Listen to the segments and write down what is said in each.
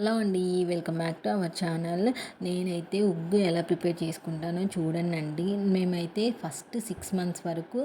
Hello అండి welcome back to our channel. నేనైతే ఉగ్గు ఎలా ప్రిపేర్ చేసుకుంటానో చూడండి మేమైతే ఫస్ట్ సిక్స్ మంత్స్ వరకు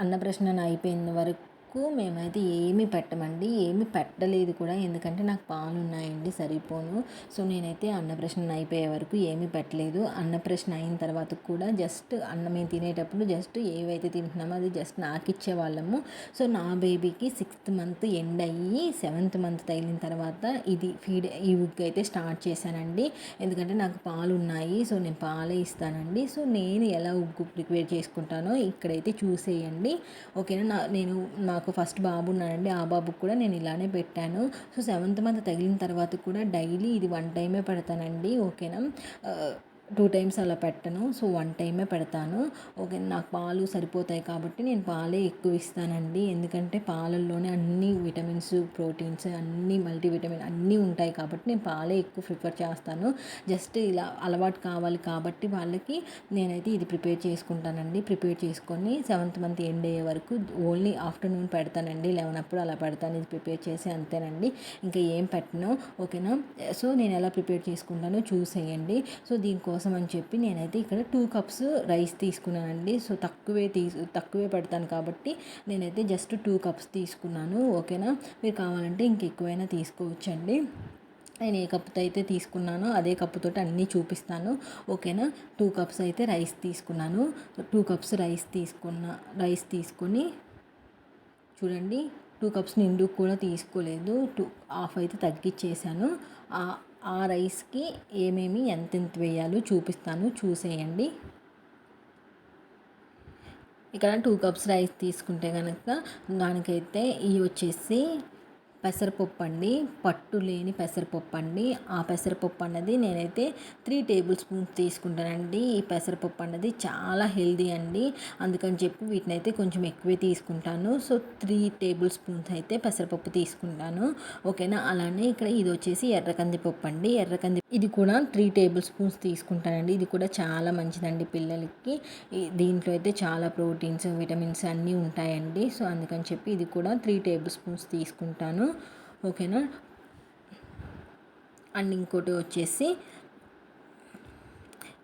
అన్నప్రశ్న అయిపోయిన వరకు మేమైతే ఏమి పెట్టమండి ఏమి పెట్టలేదు కూడా. ఎందుకంటే నాకు పాలు ఉన్నాయండి సరిపోను. సో నేనైతే అన్నప్రశ్న అయిపోయే వరకు ఏమీ పెట్టలేదు. అన్నప్రశ్న అయిన తర్వాత కూడా జస్ట్ అన్నం మేము తినేటప్పుడు జస్ట్ ఏవైతే తింటున్నామో అది జస్ట్ నాకు ఇచ్చేవాళ్ళము సో నా బేబీకి సిక్స్త్ మంత్ ఎండ్ అయ్యి సెవెంత్ మంత్ తగిలిన తర్వాత ఇది ఫీడ్ ఈ ఉగ్ అయితే స్టార్ట్ చేశానండి. ఎందుకంటే నాకు పాలు ఉన్నాయి సో నేను పాలే ఇస్తానండి. సో నేను ఎలా ఉగ్గు ప్రిపేర్ చేసుకుంటానో ఇక్కడైతే చూసేయండి. ఓకేనా? నా నేను నాకు నాకు ఫస్ట్ బాబు ఉన్నాడండి ఆ బాబుకు కూడా నేను ఇలానే పెట్టాను. సో సెవెంత్ మంత్ తగిలిన తర్వాత కూడా డైలీ ఇది వన్ టైమే పెడతానండి ఓకేనా? టూ టైమ్స్ అలా పెట్టను. సో వన్ టైమే పెడతాను. ఓకే నాకు పాలు సరిపోతాయి కాబట్టి నేను పాలే ఎక్కువ ఇస్తానండి. ఎందుకంటే పాలల్లోనే అన్ని విటమిన్స్ ప్రోటీన్స్ అన్ని మల్టీవిటమిన్ అన్నీ ఉంటాయి కాబట్టి నేను పాలే ఎక్కువ ప్రిఫర్ చేస్తాను. జస్ట్ ఇలా అలవాటు కావాలి కాబట్టి వాళ్ళకి నేనైతే ఇది ప్రిపేర్ చేసుకుంటానండి. ప్రిపేర్ చేసుకొని సెవెంత్ మంత్ ఎండ్ అయ్యే వరకు ఓన్లీ ఆఫ్టర్నూన్ పెడతానండి. లెవెన్ అప్పుడు అలా పెడతాను. ఇది ప్రిపేర్ చేసి అంతేనండి. ఇంకా ఏం పెట్టను. ఓకేనా? సో నేను ఎలా ప్రిపేర్ చేసుకుంటానో చూసేయండి. సో దీనికోసం కోసం అని చెప్పి నేనైతే ఇక్కడ టూ కప్స్ రైస్ తీసుకున్నానండి. సో తక్కువే తీసు తక్కువే పెడతాను కాబట్టి నేనైతే జస్ట్ టూ కప్స్ తీసుకున్నాను. ఓకేనా? మీరు కావాలంటే ఇంకెక్కువైనా తీసుకోవచ్చండి. నేను ఏ కప్పుతో అయితే తీసుకున్నానో అదే కప్పుతో అన్నీ చూపిస్తాను. ఓకేనా? టూ కప్స్ అయితే రైస్ తీసుకున్నాను. టూ కప్స్ రైస్ తీసుకున్న రైస్ తీసుకొని చూడండి టూ కప్స్ నిండు కూడా తీసుకోలేదు. టూ హాఫ్ అయితే తగ్గించేసాను ఆ రైస్కి ఏమేమి ఎంతెంత వేయాలో చూపిస్తాను. చూసేయండి. ఇక్కడ టూ కప్స్ రైస్ తీసుకుంటే కనుక దానికైతే ఇవి వచ్చేసి పెసరపప్పు అండి పట్టు లేని పెసరపప్పు అండి ఆ పెసరపప్పు అన్నది నేనైతే త్రీ టేబుల్ స్పూన్స్ తీసుకుంటానండి. ఈ పెసరపప్పు అన్నది చాలా హెల్దీ అండి. అందుకని చెప్పి వీటిని అయితే కొంచెం ఎక్కువే తీసుకుంటాను. సో త్రీ టేబుల్ స్పూన్స్ అయితే పెసరపప్పు తీసుకుంటాను. ఓకేనా? అలానే ఇక్కడ ఇది వచ్చేసి ఎర్ర కందిపప్పు అండి ఎర్ర కంది ఇది కూడా త్రీ టేబుల్ స్పూన్స్ తీసుకుంటానండి. ఇది కూడా చాలా మంచిదండి పిల్లలకి. దీంట్లో అయితే చాలా ప్రోటీన్స్ విటమిన్స్ అన్నీ ఉంటాయండి. సో అందుకని చెప్పి ఇది కూడా త్రీ టేబుల్ స్పూన్స్ తీసుకుంటాను. ఓకేనా? అండ్ ఇంకోటి వచ్చేసి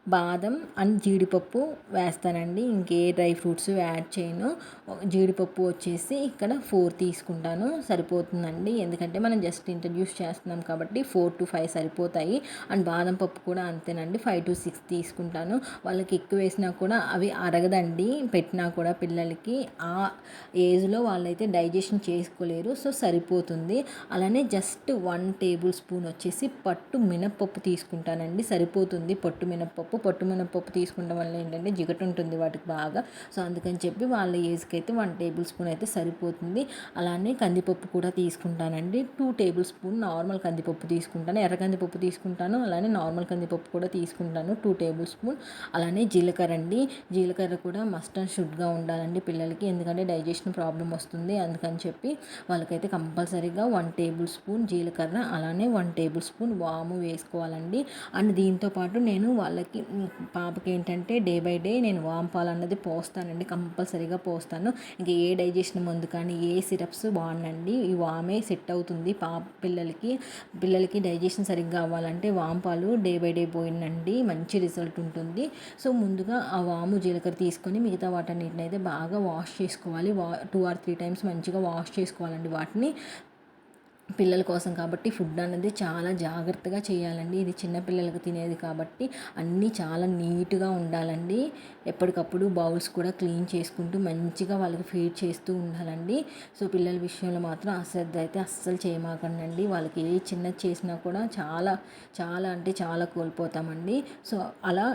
బాదం అండ్ జీడిపప్పు వేస్తానండి. ఇంకే డ్రై ఫ్రూట్స్ యాడ్ చేయను. జీడిపప్పు వచ్చేసి ఇక్కడ ఫోర్ తీసుకుంటాను. సరిపోతుందండి. ఎందుకంటే మనం జస్ట్ ఇంట్రడ్యూస్ చేస్తున్నాం కాబట్టి ఫోర్ టు ఫైవ్ సరిపోతాయి. అండ్ బాదం పప్పు కూడా అంతేనండి. ఫైవ్ టు సిక్స్ తీసుకుంటాను. వాళ్ళకి ఎక్కువ వేసినా కూడా అవి అరగదండి. పెట్టినా కూడా పిల్లలకి. ఆ ఏజ్లో వాళ్ళైతే డైజెషన్ చేసుకోలేరు. సో సరిపోతుంది. అలానే జస్ట్ వన్ టేబుల్ స్పూన్ వచ్చేసి పట్టు మినప్పప్పు తీసుకుంటానండి. సరిపోతుంది పట్టు మినప్పప్పు. పప్పు పొట్టు మినపప్పు తీసుకుంటాం వల్ల ఏంటంటే జిగట ఉంటుంది వాటికి బాగా. సో అందుకని చెప్పి వాళ్ళ ఏజ్కి అయితే వన్ టేబుల్ స్పూన్ అయితే సరిపోతుంది. అలానే కందిపప్పు కూడా తీసుకుంటానండి. టూ టేబుల్ స్పూన్ నార్మల్ కందిపప్పు తీసుకుంటాను. ఎర్ర కందిపప్పు తీసుకుంటాను. అలానే నార్మల్ కందిపప్పు కూడా తీసుకుంటాను. Two tablespoon. అలానే జీలకర్ర అండి. జీలకర్ర కూడా మస్ట్ అండ్ షుడ్గా ఉండాలండి పిల్లలకి. ఎందుకంటే డైజెషన్ ప్రాబ్లం వస్తుంది. అందుకని చెప్పి వాళ్ళకైతే కంపల్సరీగా వన్ టేబుల్ స్పూన్ జీలకర్ర అలానే వన్ టేబుల్ స్పూన్ వాము వేసుకోవాలండి. అండ్ దీంతో పాటు నేను వాళ్ళకి పాపకి ఏంటంటే డే బై డే నేను వాంపాలు అన్నది పోస్తానండి కంపల్సరీగా పోస్తాను. ఇంకా ఏ డైజెషన్ మందు కానీ ఏ సిరప్స్ వాడినండి ఈ వామే సెట్ అవుతుంది పాప పిల్లలకి. పిల్లలకి డైజెషన్ సరిగ్గా అవ్వాలంటే వాంపాలు డే బై డే పోయినండి మంచి రిజల్ట్ ఉంటుంది. సో ముందుగా ఆ వాము జీలకర్ర తీసుకొని మిగతా వాటన్నిటిని అయితే బాగా వాష్ చేసుకోవాలి. వా టూ ఆర్ త్రీ టైమ్స్ మంచిగా వాష్ చేసుకోవాలండి వాటిని. పిల్లల కోసం కాబట్టి ఫుడ్ అనేది చాలా జాగ్రత్తగా చేయాలండి. ఇది చిన్నపిల్లలకు తినేది కాబట్టి అన్నీ చాలా నీట్గా ఉండాలండి. ఎప్పటికప్పుడు బౌల్స్ కూడా క్లీన్ చేసుకుంటూ మంచిగా వాళ్ళకి ఫీడ్ చేస్తూ ఉండాలండి. సో పిల్లల విషయంలో మాత్రం అశ్రద్ధ అయితే అస్సలు చేయమాకండి వాళ్ళకి ఏ చిన్నది చేసినా కూడా చాలా చాలా అంటే చాలా కోల్పోతామండి. సో అలా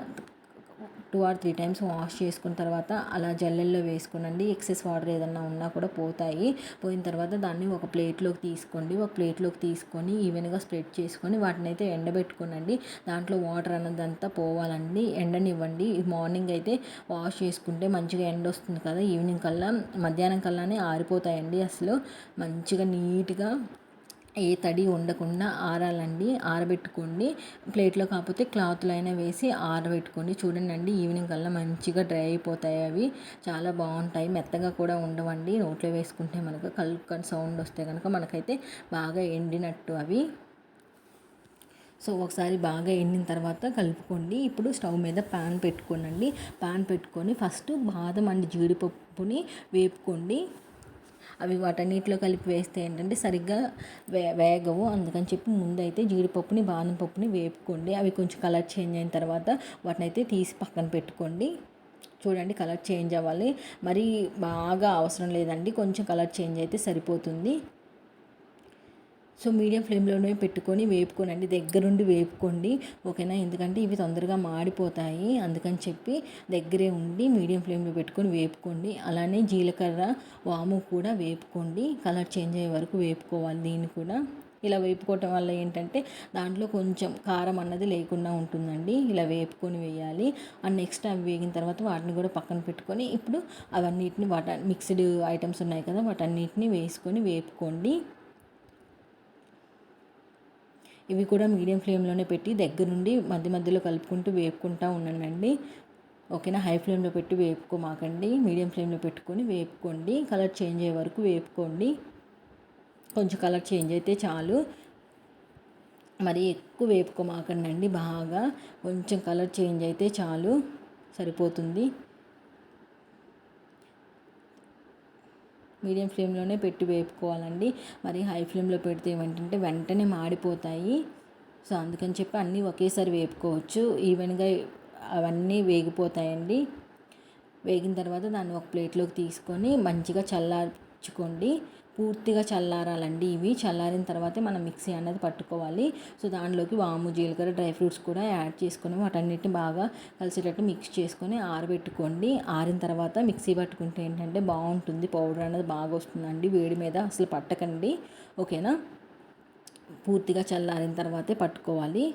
two or three times wash చేసుకున్న తర్వాత అలా జల్లెల్లో వేసుకోనండి. ఎక్సెస్ వాటర్ ఏదన్నా ఉన్నా కూడా పోతాయి. పోయిన తర్వాత దాన్ని ఒక ప్లేట్లోకి తీసుకోండి. ఒక ప్లేట్లోకి తీసుకొని ఈవెన్గా స్ప్రెడ్ చేసుకొని వాటిని అయితే ఎండబెట్టుకోనండి. దాంట్లో వాటర్ అన్నదంతా పోవాలండి. ఎండనివ్వండి. మార్నింగ్ అయితే వాష్ చేసుకుంటే మంచిగా ఎండ వస్తుంది కదా. ఈవినింగ్ కల్లా మధ్యాహ్నం కల్లానే ఆరిపోతాయండి అసలు. మంచిగా నీట్గా ఏ తడి ఉండకుండా ఆరాలండి ఆరబెట్టుకోండి. ప్లేట్లో కాకపోతే క్లాత్లు అయినా వేసి ఆరబెట్టుకోండి. చూడండి అండి ఈవినింగ్ కల్లా మంచిగా డ్రై అయిపోతాయి అవి. చాలా బాగుంటాయి. మెత్తగా కూడా ఉండవండి. నోట్లో వేసుకుంటే మనకు కలుపుకొని సౌండ్ వస్తే కనుక మనకైతే బాగా ఎండినట్టు అవి. సో ఒకసారి బాగా ఎండిన తర్వాత కలుపుకోండి. ఇప్పుడు స్టవ్ మీద పాన్ పెట్టుకోనండి. పాన్ పెట్టుకొని ఫస్ట్ బాదం అండ్ జీడిపప్పుని వేపుకోండి. అవి వాటన్నిటిలో కలిపి వేస్తే ఏంటంటే సరిగ్గా వే వేగవు. అందుకని చెప్పి ముందైతే జీడిపప్పుని బాదం పప్పుని వేపుకోండి. అవి కొంచెం కలర్ చేంజ్ అయిన తర్వాత వాటిని అయితే తీసి పక్కన పెట్టుకోండి. చూడండి కలర్ చేంజ్ అవ్వాలి. మరి బాగా అవసరం లేదండి. కొంచెం కలర్ చేంజ్ అయితే సరిపోతుంది. సో మీడియం ఫ్లేమ్లోనే పెట్టుకొని వేపుకోనండి. దగ్గరుండి వేపుకోండి ఓకేనా? ఎందుకంటే ఇవి తొందరగా మాడిపోతాయి. అందుకని చెప్పి దగ్గరే ఉండి మీడియం ఫ్లేమ్లో పెట్టుకొని వేపుకోండి. అలానే జీలకర్ర వాము కూడా వేపుకోండి. కలర్ చేంజ్ అయ్యే వరకు వేపుకోవాలి దీన్ని కూడా. ఇలా వేపుకోవటం వల్ల ఏంటంటే దాంట్లో కొంచెం కారం అన్నది లేకుండా ఉంటుందండి. ఇలా వేపుకొని వేయాలి. అండ్ నెక్స్ట్ అవి వేగిన తర్వాత వాటిని కూడా పక్కన పెట్టుకొని ఇప్పుడు అవన్నిటిని వాట మిక్స్డ్ ఐటమ్స్ ఉన్నాయి కదా వాటన్నిటిని వేసుకొని వేపుకోండి. ఇవి కూడా మీడియం ఫ్లేమ్లోనే పెట్టి దగ్గర నుండి మధ్య మధ్యలో కలుపుకుంటూ వేపుకుంటూ ఉండండి ఓకేనా? హై ఫ్లేమ్లో పెట్టి వేపుకోమాకండి. మీడియం ఫ్లేమ్లో పెట్టుకొని వేపుకోండి. కలర్ చేంజ్ అయ్యే వరకు వేపుకోండి. కొంచెం కలర్ చేంజ్ అయితే చాలు. మరి ఎక్కువ వేపుకోమాకండి బాగా. కొంచెం కలర్ చేంజ్ అయితే చాలు. సరిపోతుంది. మీడియం ఫ్లేమ్లోనే పెట్టి వేపుకోవాలండి. మరి హై ఫ్లేమ్లో పెడితే ఏమంటే వెంటనే మాడిపోతాయి. సో అందుకని చెప్పి అన్నీ ఒకేసారి వేపుకోవచ్చు. ఈవెన్గా అవన్నీ వేగిపోతాయండి. వేగిన తర్వాత దాన్ని ఒక ప్లేట్లోకి తీసుకొని మంచిగా చల్లార్చుకోండి. పూర్తిగా చల్లారాలండి ఇవి. చల్లారిన తర్వాతే మనం మిక్సీ అనేది పట్టుకోవాలి. సో దానిలోకి వాము జీలకర్ర డ్రై ఫ్రూట్స్ కూడా యాడ్ చేసుకొని వాటన్నిటిని బాగా కలిసేటట్టు మిక్స్ చేసుకొని ఆరబెట్టుకోండి. ఆరిన తర్వాత మిక్సీ పట్టుకుంటే ఏంటంటే బాగుంటుంది. పౌడర్ అనేది బాగా వస్తుందండి. వేడి మీద అసలు పట్టకండి. ఓకేనా? పూర్తిగా చల్లారిన తర్వాతే పట్టుకోవాలి.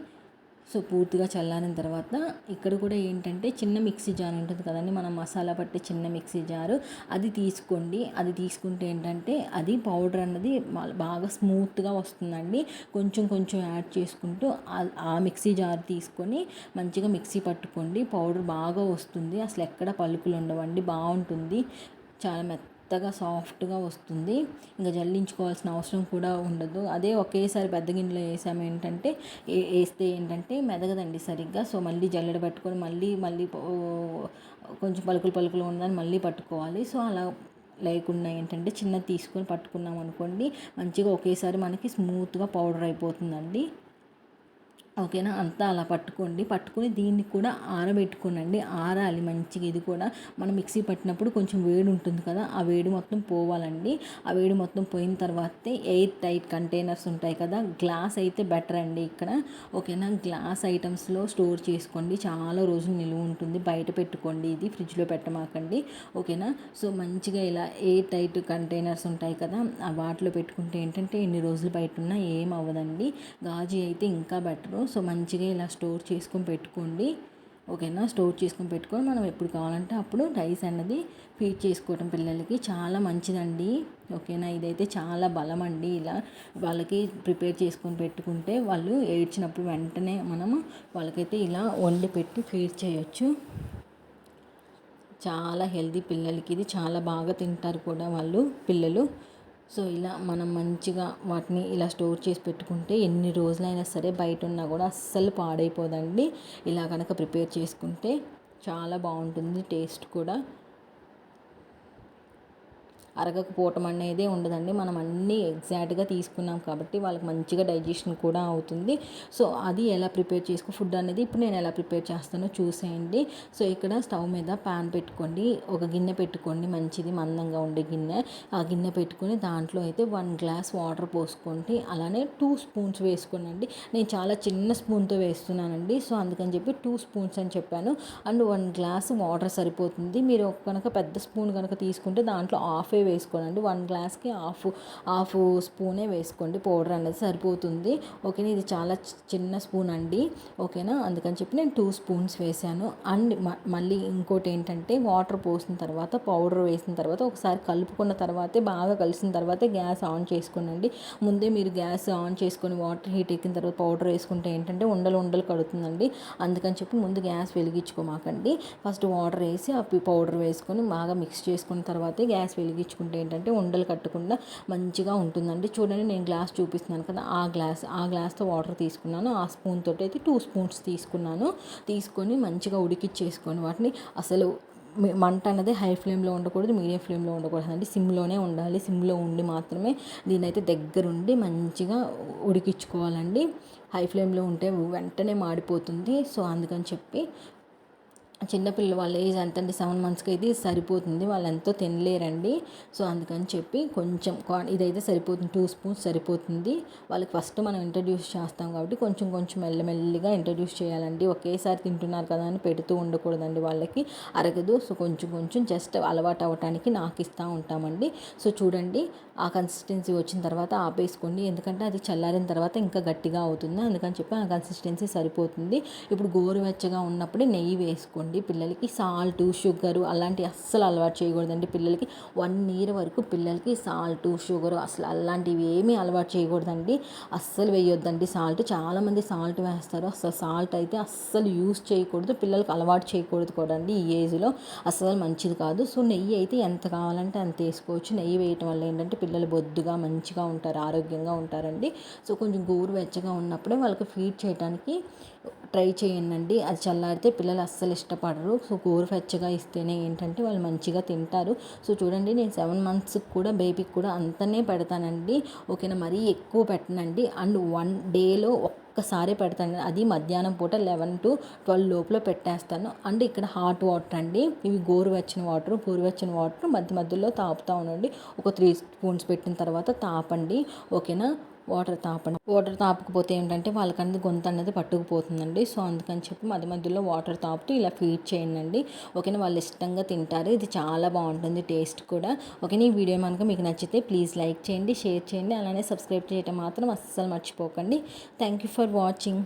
సో పూర్తిగా చల్లారిన తర్వాత ఇక్కడ కూడా ఏంటంటే చిన్న మిక్సీ జార్ ఉంటుంది కదండి. మనం మసాలా పట్టే చిన్న మిక్సీ జారు అది తీసుకోండి. అది తీసుకుంటే ఏంటంటే అది పౌడర్ అన్నది బాగా స్మూత్గా వస్తుందండి. కొంచెం కొంచెం యాడ్ చేసుకుంటూ ఆ మిక్సీ జార్ తీసుకొని మంచిగా మిక్సీ పట్టుకోండి. పౌడర్ బాగా వస్తుంది. అసలు ఎక్కడ పలుకులు ఉండవండి. బాగుంటుంది. చాలా మెత్త మెత్తగా సాఫ్ట్గా వస్తుంది. ఇంకా జల్లించుకోవాల్సిన అవసరం కూడా ఉండదు. అదే ఒకేసారి పెద్ద గిన్నెలో వేసాము ఏంటంటే వేస్తే ఏంటంటే మెదగదండి సరిగ్గా. సో మళ్ళీ జల్లెడ పట్టుకొని మళ్ళీ మళ్ళీ కొంచెం పలుకులు పలుకులు ఉందని మళ్ళీ పట్టుకోవాలి. సో అలా లేకుండా ఏంటంటే చిన్నది తీసుకొని పట్టుకున్నాం అనుకోండి మంచిగా ఒకేసారి మనకి స్మూత్గా పౌడర్ అయిపోతుందండి. ఓకేనా? అంతా అలా పట్టుకోండి. పట్టుకొని దీన్ని కూడా ఆరబెట్టుకోనండి. ఆరాలి మంచిగా. ఇది కూడా మనం మిక్సీ పట్టినప్పుడు కొంచెం వేడి ఉంటుంది కదా ఆ వేడి మొత్తం పోవాలండి. ఆ వేడి మొత్తం పోయిన తర్వాతే ఎయిర్ టైట్ కంటైనర్స్ ఉంటాయి కదా గ్లాస్ అయితే బెటర్ అండి ఇక్కడ. ఓకేనా? గ్లాస్ ఐటమ్స్లో స్టోర్ చేసుకోండి. చాలా రోజులు నిలువ ఉంటుంది. బయట పెట్టుకోండి. ఇది ఫ్రిడ్జ్లో పెట్టమాకండి. ఓకేనా? సో మంచిగా ఇలా ఎయిర్ టైట్ కంటైనర్స్ ఉంటాయి కదా ఆ వాటిలో పెట్టుకుంటే ఏంటంటే ఎన్ని రోజులు బయట ఉన్నా ఏం అవ్వదండి. గాజు అయితే ఇంకా బెటరు. సో మంచిగా ఇలా స్టోర్ చేసుకొని పెట్టుకోండి. ఓకేనా? స్టోర్ చేసుకొని పెట్టుకొని మనం ఎప్పుడు కావాలంటే అప్పుడు రైస్ అన్నది ఫీడ్ చేసుకోవటం పిల్లలకి చాలా మంచిదండి. ఓకేనా? ఇదైతే చాలా బలం అండి ఇలా. వాళ్ళకి ప్రిపేర్ చేసుకొని పెట్టుకుంటే వాళ్ళు ఏడ్చినప్పుడు వెంటనే మనము వాళ్ళకైతే ఇలా వండి పెట్టి ఫీడ్ చేయొచ్చు. చాలా హెల్దీ పిల్లలకి ఇది చాలా బాగా తింటారు కూడా వాళ్ళు పిల్లలు. సో ఇలా మనం మంచిగా వాటిని ఇలా స్టోర్ చేసి పెట్టుకుంటే ఎన్ని రోజులైనా సరే బయట ఉన్నా కూడా అస్సలు పాడైపోదండి. ఇలా కనుక ప్రిపేర్ చేసుకుంటే చాలా బాగుంటుంది టేస్ట్ కూడా. అరగకపోవటం అనేది ఉండదండి. మనం అన్నీ ఎగ్జాక్ట్గా తీసుకున్నాం కాబట్టి వాళ్ళకి మంచిగా డైజెషన్ కూడా అవుతుంది. సో అది ఎలా ప్రిపేర్ చేసుకో ఫుడ్ అనేది ఇప్పుడు నేను ఎలా ప్రిపేర్ చేస్తానో చూసేయండి. సో ఇక్కడ స్టవ్ మీద ప్యాన్ పెట్టుకోండి. ఒక గిన్నె పెట్టుకోండి. మంచిది మందంగా ఉండే గిన్నె. ఆ గిన్నె పెట్టుకొని దాంట్లో అయితే వన్ గ్లాస్ వాటర్ పోసుకోండి. అలానే టూ స్పూన్స్ వేసుకోనండి. నేను చాలా చిన్న స్పూన్తో వేస్తున్నానండి. సో అందుకని చెప్పి టూ స్పూన్స్ అని చెప్పాను. అండ్ వన్ గ్లాస్ వాటర్ సరిపోతుంది. మీరు కనుక పెద్ద స్పూన్ కనుక తీసుకుంటే దాంట్లో హాఫ్ వేసుకోనండి. వన్ గ్లాస్కి హాఫ్ హాఫ్ స్పూనే వేసుకోండి. పౌడర్ అనేది సరిపోతుంది. ఓకేనా? ఇది చాలా చిన్న స్పూన్ అండి. ఓకేనా? అందుకని చెప్పి నేను టూ స్పూన్స్ వేసాను. అండ్ మళ్ళీ ఇంకోటి ఏంటంటే వాటర్ పోసిన తర్వాత పౌడర్ వేసిన తర్వాత ఒకసారి కలుపుకున్న తర్వాతే బాగా కలిసిన తర్వాతే గ్యాస్ ఆన్ చేసుకోనండి. ముందే మీరు గ్యాస్ ఆన్ చేసుకొని వాటర్ హీట్ ఎక్కిన తర్వాత పౌడర్ వేసుకుంటే ఏంటంటే ఉండలు ఉండలు కడుతుందండి. అందుకని చెప్పి ముందు గ్యాస్ వెలిగించుకోమాకండి. ఫస్ట్ వాటర్ వేసి ఆ పౌడర్ వేసుకొని బాగా మిక్స్ చేసుకున్న తర్వాతే గ్యాస్ వెలిగించుకోండి తెచ్చుకుంటే ఏంటంటే ఉండలు కట్టకుండా మంచిగా ఉంటుందండి. చూడండి నేను గ్లాస్ చూపిస్తున్నాను కదా ఆ గ్లాస్ ఆ గ్లాస్తో వాటర్ తీసుకున్నాను. ఆ స్పూన్ తోటి అయితే టూ స్పూన్స్ తీసుకున్నాను. తీసుకొని మంచిగా ఉడికిచ్చేసుకొని వాటిని అసలు మంట అనేది హై ఫ్లేమ్లో ఉండకూడదు మీడియం ఫ్లేమ్లో ఉండకూడదు అంటే సిమ్లోనే ఉండాలి. సిమ్లో ఉండి మాత్రమే దీనైతే దగ్గరుండి మంచిగా ఉడికించుకోవాలండి. హై ఫ్లేమ్లో ఉంటే వెంటనే మాడిపోతుంది. సో అందుకని చెప్పి చిన్నపిల్లలు వాళ్ళ ఏజ్ ఎంత అండి సెవెన్ మంత్స్కి అయితే సరిపోతుంది. వాళ్ళు ఎంతో తినలేరండి. సో అందుకని చెప్పి కొంచెం ఇదైతే సరిపోతుంది. టూ స్పూన్స్ సరిపోతుంది. వాళ్ళకి ఫస్ట్ మనం ఇంట్రడ్యూస్ చేస్తాం కాబట్టి కొంచెం కొంచెం మెల్లమెల్లిగా ఇంట్రడ్యూస్ చేయాలండి. ఒకేసారి తింటున్నారు కదా అని పెడుతూ ఉండకూడదండి వాళ్ళకి. అరగదు. సో కొంచెం కొంచెం జస్ట్ అలవాటు అవ్వటానికి నాకు ఇస్తూ ఉంటామండి. సో చూడండి. ఆ కన్సిస్టెన్సీ వచ్చిన తర్వాత ఆపేసుకోండి. ఎందుకంటే అది చల్లారిన తర్వాత ఇంకా గట్టిగా అవుతుంది. అందుకని చెప్పి ఆ కన్సిస్టెన్సీ సరిపోతుంది. ఇప్పుడు గోరువెచ్చగా ఉన్నప్పుడే నెయ్యి వేసుకోండి. పిల్లలకి. సాల్ట్ షుగరు అలాంటివి అస్సలు అలవాటు చేయకూడదండి పిల్లలకి. వన్ ఇయర్ వరకు పిల్లలకి సాల్ట్ షుగర్ అసలు అలాంటివి ఏమీ అలవాటు చేయకూడదండి. అస్సలు వేయొద్దండి సాల్ట్. చాలామంది సాల్ట్ వేస్తారు. అసలు సాల్ట్ అయితే అస్సలు యూస్ చేయకూడదు. పిల్లలకి అలవాటు చేయకూడదు కూడా అండి ఈ ఏజ్లో. అస్సలు మంచిది కాదు. సో నెయ్యి అయితే ఎంత కావాలంటే అంత వేసుకోవచ్చు. నెయ్యి వేయటం వల్ల ఏంటంటే పిల్లలు బొద్దుగా మంచిగా ఉంటారు ఆరోగ్యంగా ఉంటారండి. సో కొంచెం గోరువెచ్చగా ఉన్నప్పుడే వాళ్ళకి ఫీడ్ చేయడానికి ట్రై చేయండి అది చల్లారితే పిల్లలు అస్సలు ఇష్టపడరు. సో గోరువెచ్చగా ఇస్తేనే ఏంటంటే వాళ్ళు మంచిగా తింటారు. సో చూడండి నేను సెవెన్ మంత్స్కి కూడా బేబీకి కూడా అంతనే పెడతానండి. ఓకేనా? మరీ ఎక్కువ పెట్టనండి. అండ్ వన్ డేలో ఒక్కసారి పెడతాను. అది మధ్యాహ్నం పూట లెవెన్ టు ట్వెల్వ్ లోపల పెట్టేస్తాను. అండ్ ఇక్కడ హాట్ వాటర్ అండి. ఇవి గోరువెచ్చని వాటర్ గోరువెచ్చని వాటర్ మధ్య మధ్యలో తాపుతూ ఉండండి. ఒక త్రీ స్పూన్స్ పెట్టిన తర్వాత తాపండి. ఓకేనా? వాటర్ తాపండి వాటర్ తాపకపోతే ఏంటంటే వాళ్ళకనేది గొంతు అనేది పట్టుకుపోతుందండి. సో అందుకని చెప్పి మధ్య మధ్యలో వాటర్ తాపుతూ ఇలా ఫీడ్ చేయండి ఓకేనా? వాళ్ళు ఇష్టంగా తింటారు. ఇది చాలా బాగుంటుంది టేస్ట్ కూడా. ఓకేనా? ఈ వీడియో కనుక మీకు నచ్చితే ప్లీజ్ లైక్ చేయండి షేర్ చేయండి. అలానే సబ్స్క్రైబ్ చేయటం మాత్రం అస్సలు మర్చిపోకండి. Thank you for watching.